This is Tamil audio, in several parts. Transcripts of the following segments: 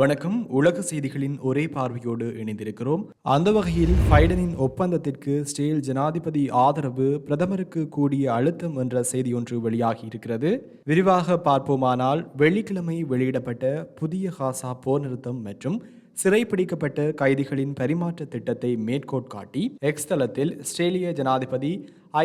வணக்கம். உலக செய்திகளின் ஒரே பார்வையோடு இணைந்திருக்கிறோம். அந்த வகையில் பைடனின் ஒப்பந்தத்திற்கு ஸ்டேல் ஜனாதிபதி ஆதரவு பிரதமருக்கு கூடிய அழுத்தம் என்ற செய்தி ஒன்று வெளியாகி இருக்கிறது. விரிவாக பார்ப்போமானால் வெள்ளிக்கிழமை வெளியிடப்பட்ட புதிய காசா போர் நிறுத்தம் மற்றும் சிறைப்பிடிக்கப்பட்ட கைதிகளின் பரிமாற்ற திட்டத்தை மேற்கோட் காட்டி எக்ஸ் தளத்தில் ஆஸ்திரேலிய ஜனாதிபதி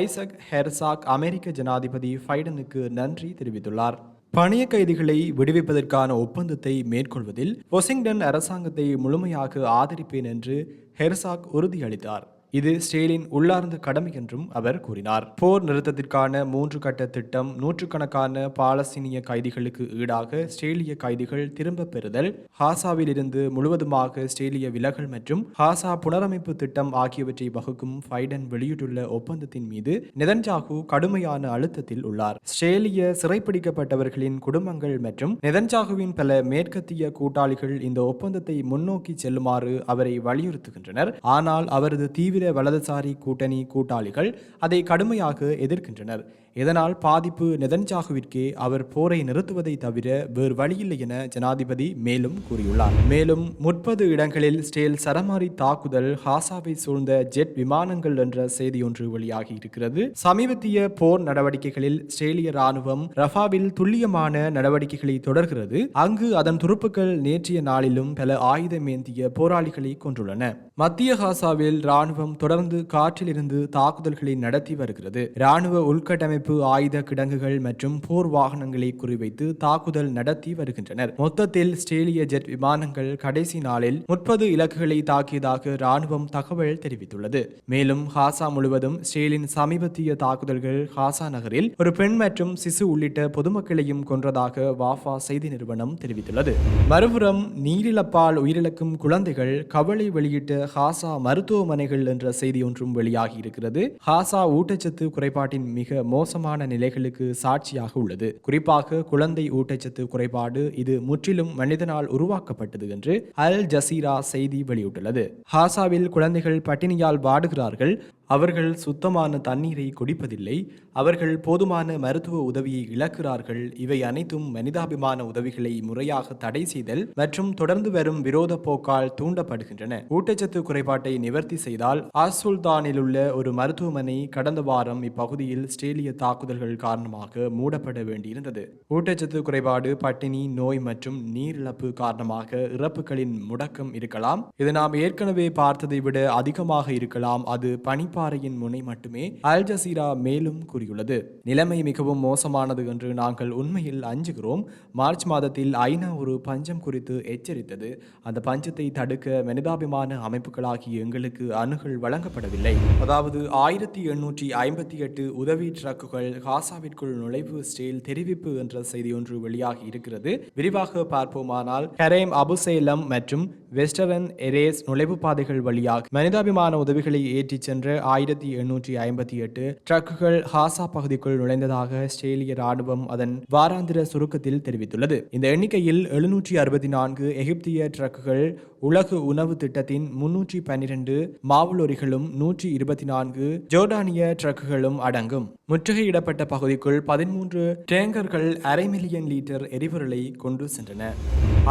ஐசக் ஹெர்சாக் அமெரிக்க ஜனாதிபதி ஃபைடனுக்கு நன்றி தெரிவித்துள்ளார். பணிய கைதிகளை விடுவிப்பதற்கான ஒப்பந்தத்தை மேற்கொள்வதில் வாஷிங்டன் அரசாங்கத்தை முழுமையாக ஆதரிப்பேன் என்று ஹெர்சாக் உறுதியளித்தார். இது ஸ்டேலின் உள்ளார்ந்த கடமை என்றும் அவர் கூறினார். போர் நிறுத்தத்திற்கான மூன்று கட்ட திட்டம் நூற்றுக்கணக்கான பாலஸ்தீனிய கைதிகளுக்கு ஈடாக ஸ்டேலிய கைதிகள் திரும்ப பெறுதல் ஹாசாவில் இருந்து முழுவதுமாக ஸ்டேலிய விலகல் மற்றும் ஹாசா புனரமைப்பு திட்டம் ஆகியவற்றை வகுக்கும் பைடன் வெளியிட்டுள்ள ஒப்பந்தத்தின் மீது நெதன்ஜாகு கடுமையான அழுத்தத்தில் உள்ளார். ஸ்டேலிய சிறைப்பிடிக்கப்பட்டவர்களின் குடும்பங்கள் மற்றும் நெதன்ஜாகுவின் பல மேற்கத்திய கூட்டாளிகள் இந்த ஒப்பந்தத்தை முன்னோக்கி செல்லுமாறு அவரை வலியுறுத்துகின்றனர். ஆனால் அவரது தீவிர வலதுசாரி கூட்டணி கூட்டாளிகள் அதை கடுமையாக எதிர்க்கின்றனர். இதனால் பாதிப்பு நெதன்ஜாகுவிற்கே அவர் போரை நிறுத்துவதை தவிர வேறு வழியில்லை என ஜனாதிபதி மேலும் கூறியுள்ளார். மேலும் முப்பது இடங்களில் ஸ்டேல் சரமாரி தாக்குதல் ஹாசாவை சூழ்ந்த ஜெட் விமானங்கள் என்ற செய்தி ஒன்று வெளியாகி இருக்கிறது. சமீபத்திய போர் நடவடிக்கைகளில் ஸ்ட்ரேலிய ராணுவம் ரஃபாவில் துல்லியமான நடவடிக்கைகளை தொடர்கிறது. அங்கு அதன் துருப்புக்கள் நேற்றைய நாளிலும் பல ஆயுதமேந்திய போராளிகளை கொண்டுள்ளன மத்திய ஹாசாவில் ராணுவம் தொடர்ந்து காற்றிலிருந்து தாக்குதல்களை நடத்தி வருகிறது. ராணுவ உள்கட்டமைப்பு தடுப்பு ஆயுத கிடங்குகள் மற்றும் போர் வாகனங்களை குறிவைத்து தாக்குதல் நடத்தி வருகின்றனர். மொத்தத்தில் ஸ்டேலிய ஜெட் விமானங்கள் கடைசி நாளில் முப்பது இலக்குகளை தாக்கியதாக ராணுவம் தகவல் தெரிவித்துள்ளது. மேலும் ஹாசா முழுவதும் ஸ்டேலின் சமீபத்திய தாக்குதல்கள் ஹாசா நகரில் ஒரு பெண் மற்றும் சிசு உள்ளிட்ட பொதுமக்களையும் கொன்றதாக வாஃபா செய்தி நிறுவனம் தெரிவித்துள்ளது. மறுபுறம் நீரிழப்பால் உயிரிழக்கும் குழந்தைகள் கவலை வெளியிட்ட ஹாசா மருத்துவமனைகள் என்ற செய்தி ஒன்றும் வெளியாகி இருக்கிறது. ஹாசா ஊட்டச்சத்து குறைபாட்டின் மிக மோச மோசமான நிலைகளுக்கு சாட்சியாக உள்ளது. குறிப்பாக குழந்தை ஊட்டச்சத்து குறைபாடு இது முற்றிலும் மனிதனால் உருவாக்கப்பட்டது என்று அல் ஜசீரா செய்தி வெளியிட்டுள்ளது. ஹாசாவில் குழந்தைகள் பட்டினியால் வாடுகிறார்கள். அவர்கள் சுத்தமான தண்ணீரை குடிப்பதில்லை. அவர்கள் போதுமான மருத்துவ உதவியை இழக்கிறார்கள். இவை அனைத்தும் மனிதாபிமான உதவிகளை முறையாக தடை செய்தல் மற்றும் தொடர்ந்து வரும் விரோத போக்கால் தூண்டப்படுகின்றன. ஊட்டச்சத்து குறைபாட்டை நிவர்த்தி செய்தால் ஆசுல்தானில் உள்ள ஒரு மருத்துவமனை கடந்த வாரம் இப்பகுதியில் ஸ்டேலிய தாக்குதல்கள் காரணமாக மூடப்பட வேண்டியிருந்தது. ஊட்டச்சத்து குறைபாடு பட்டினி நோய் மற்றும் நீரிழப்பு காரணமாக இறப்புகளின் முடக்கம் இருக்கலாம். இது நாம் ஏற்கனவே பார்த்ததை விட அதிகமாக இருக்கலாம். அது பனி பனிப்பாறையின் முனை மட்டுமே அல் ஜசீரா மேலும் கூறியுள்ளது. நிலைமை மிகவும் மோசமானது என்று நாங்கள் உண்மையில் அஞ்சுகிறோம். மார்ச் மாதத்தில் ஐநா ஒரு பஞ்சம் குறித்து எச்சரித்தது. அந்த பஞ்சத்தை தடுக்க மனிதாபிமான அமைப்புகளாகிய எங்களுக்கு அணுகல் வழங்கப்படவில்லை. அதாவது ஆயிரத்தி எண்ணூற்றி ஐம்பத்தி எட்டு உதவி ட்ரக்குகள் காசாவிற்குள் நுழைவு ஸ்டேல் தெரிவிப்பு என்ற செய்தி ஒன்று வெளியாகி இருக்கிறது. விரிவாக பார்ப்போமானால் கரேம் அபுசேலம் மற்றும் வெஸ்டர்ன் எரேஸ் நுழைவு பாதைகள் வழியாக மனிதாபிமான உதவிகளை ஏற்றிச் சென்ற ஆயிரத்தி எண்ணூற்றி ஐம்பத்தி எட்டு ட்ரக்குகள் ஹாசா பகுதிக்குள் நுழைந்ததாக ஆஸ்திரேலிய ராணுவம் அதன் வாராந்திர சுருக்கத்தில் தெரிவித்துள்ளது. இந்த எண்ணிக்கையில் எழுநூற்றி அறுபத்தி நான்கு எகிப்திய ட்ரக்குகள் உலக உணவு திட்டத்தின் முன்னூற்றி பன்னிரண்டு மாவுலொரிகளும் நூற்றி இருபத்தி நான்கு ஜோர்டானிய ட்ரக்குகளும் அடங்கும். முற்றுகையிடப்பட்ட பகுதிக்குள் பதிமூன்று டேங்கர்கள் அரை மில்லியன் லிட்டர் எரிபொருளை கொண்டு சென்றன.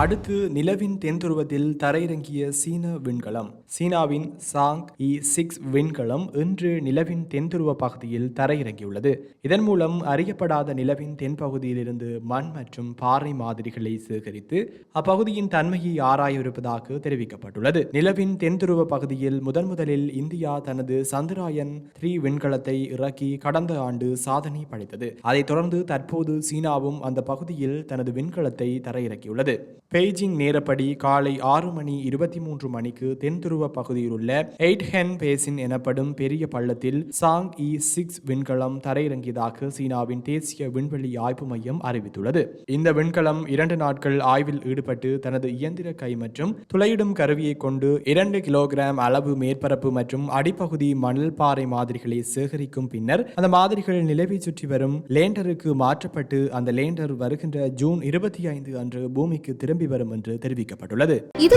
அடுத்து நிலவின் தென்துருவத்தில் தரையிறங்கிய சீன விண்கலம். சீனாவின் சாங் இ சிக்ஸ் விண்கலம் இன்று நிலவின் தென்துருவ பகுதியில் தரையிறங்கியுள்ளது. இதன் மூலம் அறியப்படாத நிலவின் தென்பகுதியிலிருந்து மண் மற்றும் பாறை மாதிரிகளை சேகரித்து அப்பகுதியின் தன்மையை ஆராயவிருப்பதாக தெரிவிக்கப்பட்டுள்ளது. நிலவின் தென்துருவ பகுதியில் முதன் முதலில் இந்தியா தனது சந்திராயன் த்ரீ விண்கலத்தை இறக்கி கடந்த ஆண்டு சாதனை படைத்தது. அதைத் தொடர்ந்து தற்போது சீனாவும் அந்த பகுதியில் தனது விண்கலத்தை தரையிறக்கியுள்ளது. பெய்ஜிங் நேரப்படி காலை ஆறு மணி மணி இருபத்தி மூன்று மணிக்கு தென்துருவ பகுதியில் உள்ள எயிட் ஹென் பேசின் எனப்படும் பெரிய பள்ளத்தில் சாங் இ சிக்ஸ் விண்கலம் தரையிறங்கியதாக சீனாவின் தேசிய விண்வெளி ஆய்வு மையம் அறிவித்துள்ளது. இந்த விண்கலம் இரண்டு நாட்கள் ஆய்வில் ஈடுபட்டு தனது இயந்திர கை மற்றும் துளையிடும் கருவியை கொண்டு இரண்டு கிலோகிராம் அளவு மேற்பரப்பு மற்றும் அடிப்பகுதி மணல் பாறை மாதிரிகளை சேகரிக்கும் பின்னர் அந்த மாதிரிகள் நிலவை சுற்றி வரும் லேண்டருக்கு மாற்றப்பட்டு அந்த லேண்டர் வருகின்ற ஜூன் இருபத்தி ஐந்து அன்று பூமிக்கு திரும்பி வரும் என்று தெரிவிக்கப்பட்டுள்ளது. இது